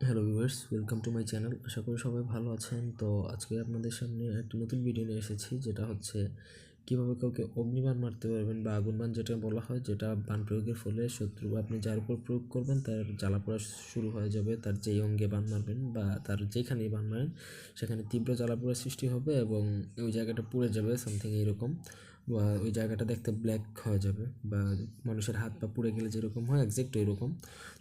Hello viewers welcome to my channel আশা করি সবাই ভালো আছেন। তো আজকে আপনাদের সামনে একটা নতুন ভিডিও নিয়ে এসেছি, যেটা হচ্ছে কীভাবে কাউকে অগ্নিবাণ মারতে পারবেন বা আগুন বাণ যেটা বলা হয়, যেটা বাণ প্রয়োগের ফলে শত্রু, আপনি যার উপর প্রয়োগ করবেন, তার জ্বালা পোড়া শুরু হয়ে যাবে, তার যেই অঙ্গে বান মারবেন বা তার যেখানেই বান মারেন, সেখানে তীব্র জ্বালা পোড়া সৃষ্টি হবে এবং ওই জায়গাটা পুড়ে যাবে সামথিং এইরকম বা ওই জায়গাটা দেখতে ব্ল্যাক হয়ে যাবে বা মানুষের হাত পা পুড়ে গেলে যেরকম হয় একজ্যাক্ট ওইরকম।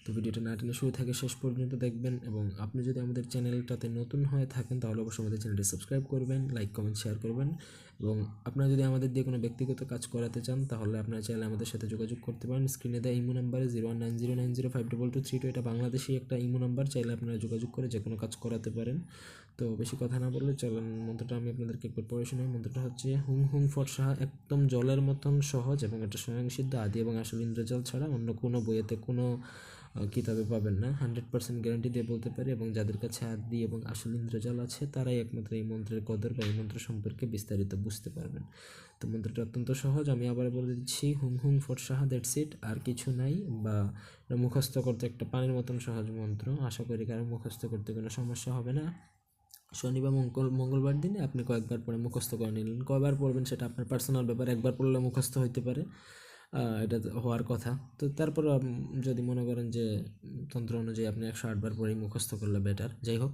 তো ভিডিওটা না টেনে শুরু থেকে শেষ পর্যন্ত দেখবেন এবং আপনি যদি আমাদের চ্যানেলটাতে নতুন হয়ে থাকেন, তাহলে অবশ্যই আমাদের চ্যানেলটি সাবস্ক্রাইব করবেন লাইক কমেন্ট শেয়ার করবেন এবং আপনারা যদি আমাদের দিয়ে কোনো ব্যক্তিগত কাজ করাতে চান, তাহলে আপনারা চাইলে আমাদের সাথে যোগাযোগ করতে পারেন। স্ক্রিনে দেওয়া ইমো নাম্বারে zero one nine zero nine zero five double two three two এটা বাংলাদেশি একটা ইমো নাম্বার চাইলে আপনারা যোগাযোগ করে যে কোনো কাজ করাতে পারেন। তো বেশি কথা না বললে চলেন, মন্ত্রটা আমি আপনাদেরকে একবার পড়ে শোনাই। মন্ত্রটা হচ্ছে হুং হুং ফটসাহা একদম জলের মতন সহজ এবং এটা স্বয়ংসিদ্ধ আদি এবং আসল ইন্দ্রজাল ছাড়া অন্য কোনো বইয়েতে কোনো কিতাবে পাবেন না। হান্ড্রেড পার্সেন্ট গ্যারান্টি দিয়ে বলতে পারি এবং যাদের কাছে আদি এবং আসল ইন্দ্রজাল আছে, তারাই একমাত্র এই মন্ত্রের কদর বা এই মন্ত্র সম্পর্কে বিস্তারিত বুঝতে পারবেন। তো মন্ত্রটা অত্যন্ত সহজ। আমি আবার বলে দিচ্ছি হুম হুম হুং ফটসাহা দ্যাটস ইট আর কিছু নাই বা মুখস্থ করতে একটা পানির মতন সহজ মন্ত্র। আশা করি কারও মুখস্থ করতে কোনো সমস্যা হবে না। শনি বা মঙ্গল, মঙ্গলবার দিনে আপনি কয়েকবার পরে মুখস্থ করে নিলেন। কয়বার পড়বেন সেটা আপনার পার্সোনাল ব্যাপার, একবার পড়লে মুখস্থ হইতে পারে। এটা হওয়ার কথা। তো তারপর যদি মনে করেন যে তন্ত্র অনুযায়ী আপনি একশো আটবার পরেই মুখস্থ করলে বেটার যাই হোক।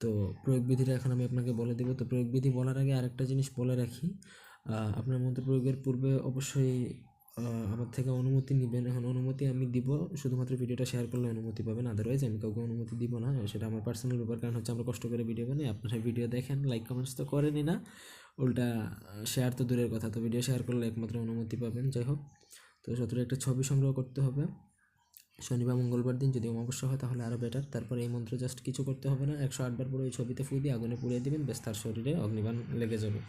তো প্রয়োগ বিধিটা এখন আমি আপনাকে বলে দেবো। তো প্রয়োগ বিধি বলার আগে আরেকটা জিনিস বলে রাখি। আপনার মন্ত্র প্রয়োগের পূর্বে অবশ্যই আমার থেকে অনুমতি নেবেন। এখন অনুমতি আমি দিব, শুধুমাত্র ভিডিওটা শেয়ার করলে অনুমতি পাবেন। আদারওয়াইজ আমি কাউকে অনুমতি দিব না, সেটা আমার পার্সোনাল ব্যাপার। কারণ হচ্ছে আমরা কষ্ট করে ভিডিও বানাই, আপনারা ভিডিও দেখেন লাইক কমেন্টস তো করেনই না। উল্টা শেয়ার তো দূরের কথা, তো ভিডিও শেয়ার করলে একমাত্র অনুমতি পাবেন, যাই হোক। তো শত্রুর একটা ছবি সংগ্রহ করতে হবে। শনিবার মঙ্গলবার দিন যদি অমাবস্যা হয় তাহলে আরও বেটার তারপরে এই মন্ত্র জাস্ট কিছু করতে হবে না। একশো আটবার পরে ওই ছবিতে ফুঁ দিয়ে আগুনে পুড়িয়ে দিবেন বেশ তার শরীরে অগ্নিবাণ লেগে যাবে।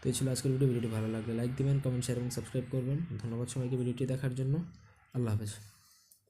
তো এই ছিল আজকের ভিডিও ভিডিওটি ভালো লাগলে লাইক দেবেন কমেন্ট শেয়ার এবং সাবস্ক্রাইব করবেন। ধন্যবাদ সবাইকে ভিডিওটি দেখার জন্য। আল্লাহ হাফেজ।